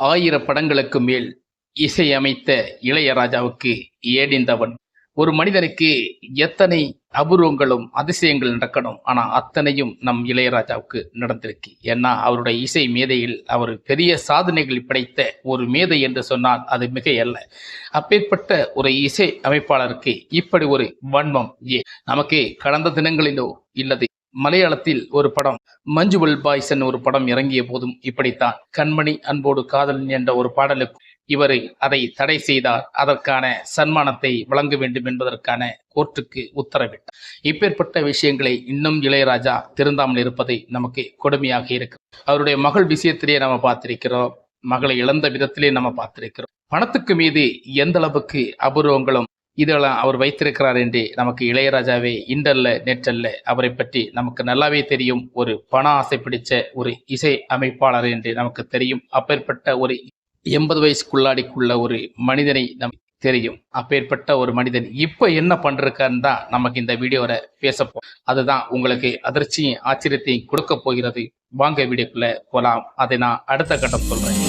ஆயிரம் படங்களுக்கு மேல் இசையமைத்த இளையராஜாவுக்கு ஏடிந்தவன். ஒரு மனிதனுக்கு எத்தனை அபூர்வங்களும் அதிசயங்கள் நடக்கணும். ஆனால் அத்தனையும் நம் இளையராஜாவுக்கு நடந்திருக்கு. ஏன்னா அவருடைய இசை மேதையில் அவர் பெரிய சாதனைகள் படைத்த ஒரு மேதை என்று சொன்னால் அது மிக அல்ல அப்பேற்பட்ட ஒரு இசை அமைப்பாளருக்கு இப்படி ஒரு வன்மம் ஏ நமக்கு கடந்த தினங்களிலோ இல்லது மலையாளத்தில் ஒரு படம். மஞ்சுவல் பாய்சன் ஒரு படம் இறங்கிய போதும் இப்படித்தான். கண்மணி அன்போடு காதலன் என்ற ஒரு பாடலுக்கு இவரை அதை தடை செய்தார். அதற்கான சன்மானத்தை வழங்க வேண்டும் என்பதற்கான கோர்ட்டுக்கு உத்தரவிட்டார். இப்பேற்பட்ட விஷயங்களை இன்னும் இளையராஜா திருந்தாமல் இருப்பதை நமக்கு கொடுமையாக இருக்கு. அவருடைய மகள் விஷயத்திலே நம்ம பார்த்திருக்கிறோம். மகளை இழந்த விதத்திலே நம்ம பார்த்திருக்கிறோம். பணத்துக்கு மீது எந்த அளவுக்கு அபூர்வங்களும் இதெல்லாம் அவர் வைத்திருக்கிறார் என்று நமக்கு இளையராஜாவே இன்றல்ல நெற்றல்ல அவரை பற்றி நமக்கு நல்லாவே தெரியும். ஒரு பண ஆசை பிடிச்ச ஒரு இசை அமைப்பாளர் என்று நமக்கு தெரியும். அப்பேற்பட்ட ஒரு எண்பது வயசுக்குள்ளாடிக்குள்ள ஒரு மனிதனை நமக்கு தெரியும். அப்பேற்பட்ட ஒரு மனிதன் இப்போ என்ன பண்ணிருக்காருன்னு தான் நமக்கு இந்த வீடியோவில் பேசப்போ அதுதான் உங்களுக்கு அதிர்ச்சியும் ஆச்சரியத்தையும் கொடுக்க போகிறது. வாங்க வீடியோக்குள்ளே போகலாம். அதை நான் அடுத்த கட்டம் சொல்கிறேன்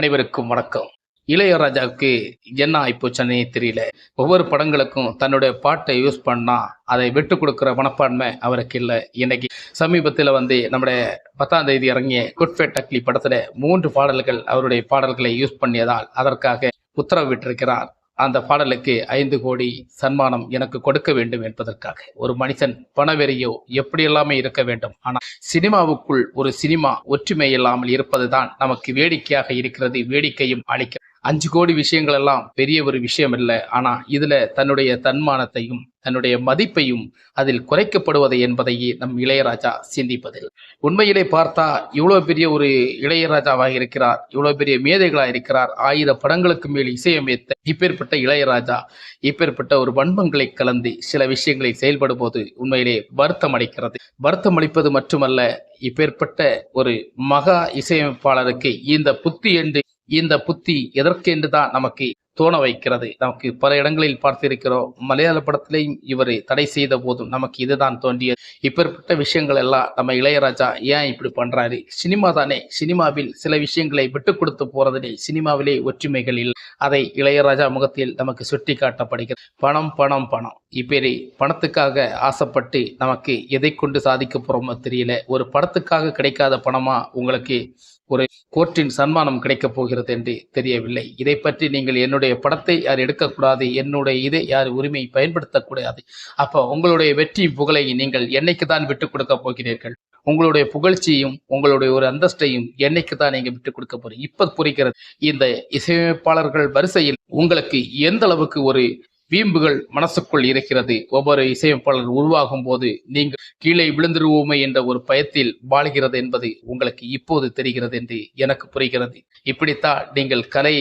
அனைவருக்கும் வணக்கம். இளையராஜாவுக்கு என்ன ஆயிப்போச்சுன்னே தெரியல. ஒவ்வொரு படங்களுக்கும் தன்னுடைய பாட்டை யூஸ் பண்ணா அதை விட்டு கொடுக்குற மனப்பான்மை அவருக்கு இல்லை. இன்னைக்கு சமீபத்தில் வந்து நம்முடைய பத்தாம் தேதி இறங்கிய குட்ஃபேட் டக்லி படத்துல மூன்று பாடல்கள் அவருடைய பாடல்களை யூஸ் பண்ணியதால் அதற்காக உத்தரவிட்டிருக்கிறார். அந்த பாடலுக்கு ஐந்து கோடி சன்மானம் எனக்கு கொடுக்க வேண்டும் என்பதற்காக. ஒரு மனிதன் பணவெறியோ எப்படி எல்லாமே இருக்க வேண்டும். ஆனால் சினிமாவுக்குள் ஒரு சினிமா ஒற்றுமை இல்லாமல் இருப்பதுதான் நமக்கு வேடிக்கையாக இருக்கிறது வேடிக்கையும் அளிக்க அஞ்சு கோடி விஷயங்கள் எல்லாம் பெரிய ஒரு விஷயம் இல்லை ஆனா இதுல தன்னுடைய தன்மானத்தையும் தன்னுடைய மதிப்பையும் அதில் குறைக்கப்படுவது என்பதையே நம் இளையராஜா சிந்திப்பதில். உண்மையிலே பார்த்தா இவ்வளவு பெரிய ஒரு இளையராஜாவாக இருக்கிறார் இவ்வளவு பெரிய மேதைகளாக இருக்கிறார் ஆயிர படங்களுக்கு மேல் இசையமைத்த இப்பேற்பட்ட இளையராஜா இப்பேற்பட்ட ஒரு வன்மங்களை கலந்து சில விஷயங்களை செயல்படும் போது உண்மையிலே வருத்தம் அளிக்கிறது. வருத்தம் அளிப்பது மட்டுமல்ல இப்பேற்பட்ட ஒரு மகா இசையமைப்பாளருக்கு இந்த புத்தி என்று இந்த புத்தி எதற்கென்று தான் நமக்கு தோண வைக்கிறது நமக்கு பல இடங்களில் பார்த்திருக்கிறோம். மலையாள படத்திலையும் இவர் தடை செய்த போதும் நமக்கு இதுதான் தோன்றியது. இப்பேற்பட்ட விஷயங்கள் எல்லாம் நம்ம இளையராஜா ஏன் இப்படி பண்றாரு? சினிமா தானே. சினிமாவில் சில விஷயங்களை விட்டு கொடுத்து போறதிலே சினிமாவிலே ஒற்றுமைகள் இல்லை. அதை இளையராஜா முகத்தில் நமக்கு சுட்டி காட்டப்படுகிறது பணம் பணம் பணம். இப்பேரி பணத்துக்காக ஆசைப்பட்டு நமக்கு எதை கொண்டு சாதிக்க போறோமோ தெரியல. ஒரு படத்துக்காக கிடைக்காத பணமா உங்களுக்கு ஒரு கோர்ட்டின் சன்மானம் கிடைக்கப் போகிறது என்று தெரியவில்லை. இதை பற்றி நீங்கள் என்னுடைய படத்தை யார் எடுக்கக்கூடாது என்னுடைய இதை யார் உரிமை பயன்படுத்தக்கூடாது அப்போ உங்களுடைய வெற்றி புகழை நீங்கள் என்னைக்கு தான் விட்டுக் கொடுக்க போகிறீர்கள்? உங்களுடைய புகழ்ச்சியும் உங்களுடைய ஒரு அந்தஸ்தையும் என்னைக்கு தான் நீங்க விட்டுக் கொடுக்க போறீங்க? இப்ப புரிகிறது இந்த இசையமைப்பாளர்கள் வரிசையில் உங்களுக்கு எந்த அளவுக்கு ஒரு வீம்புகள் மனசுக்குள் இருக்கிறது. ஒவ்வொரு இசையமைப்பாளர் உருவாகும் போது நீங்கள் கீழே விழுந்துருவோமே என்ற ஒரு பயத்தில் வாழ்கிறது என்பது உங்களுக்கு இப்போது தெரிகிறது என்று எனக்கு புரிகிறது. இப்படித்தான் நீங்கள் கலை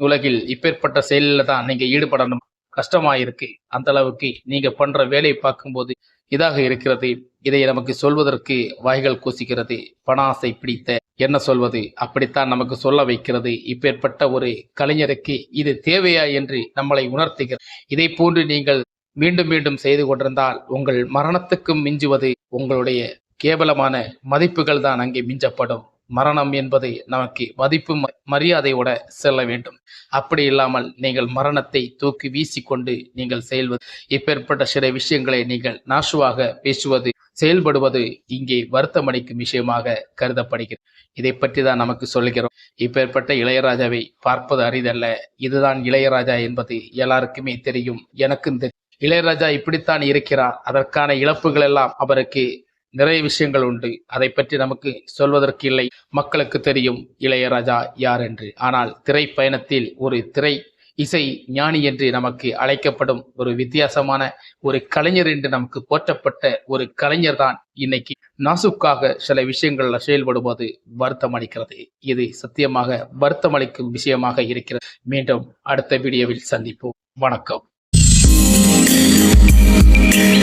உலகில் இப்பேற்பட்ட செயலில் தான் நீங்க ஈடுபடணும். கஷ்டமா இருக்கு. அந்த அளவுக்கு நீங்க பண்ற வேலையை பார்க்கும்போது இதாக இருக்கிறது. இதை நமக்கு சொல்வதற்கு வாய்கள் கூசிக்கிறது பணாசை பிடித்த என்ன சொல்வது? அப்படித்தான் நமக்கு சொல்ல வைக்கிறது. இப்பேற்பட்ட ஒரு கலைஞருக்கு இது தேவையா என்று நம்மளை உணர்த்துகிறது. இதை போன்று நீங்கள் மீண்டும் மீண்டும் செய்து கொண்டிருந்தால் உங்கள் மரணத்துக்கும் மிஞ்சுவது உங்களுடைய கேவலமான மதிப்புகள் தான் அங்கே மிஞ்சப்படும். மரணம் என்பது நமக்கு மதிப்பு ம- மரியாதையோட செல்ல வேண்டும். அப்படி இல்லாமல் நீங்கள் மரணத்தை தூக்கி வீசிக்கொண்டு நீங்கள் செயல்வது இப்பேற்பட்ட சில விஷயங்களை நீங்கள் நாசுவாக பேசுவது செயல்படுவது இங்கே வருத்தமளிக்கும் விஷயமாக கருதப்படுகிறது. இதை பற்றி தான் நமக்கு சொல்கிறோம் இப்பேற்பட்ட இளையராஜாவை பார்ப்பது அரிதல்ல. இதுதான் இளையராஜா என்பது எல்லாருக்குமே தெரியும். எனக்கும் தெரியும் இளையராஜா இப்படித்தான் இருக்கிறார். அதற்கான இழப்புகள் எல்லாம் அவருக்கு நிறைய விஷயங்கள் உண்டு. அதை பற்றி நமக்கு சொல்வதற்கு இல்லை. மக்களுக்கு தெரியும் இளையராஜா யார் என்று. ஆனால் திரை பயணத்தில் ஒரு திரை இசை ஞானி என்று நமக்கு அழைக்கப்படும் ஒரு வித்தியாசமான ஒரு கலைஞர் என்று நமக்கு போற்றப்பட்ட ஒரு கலைஞர் தான் இன்னைக்கு நாசுக்காக சில விஷயங்கள்ல செயல்படுவது வருத்தம் அளிக்கிறது. இது சத்தியமாக வருத்தம் அளிக்கும் விஷயமாக இருக்கிறது. மீண்டும் அடுத்த வீடியோவில் சந்திப்போம். வணக்கம். Thank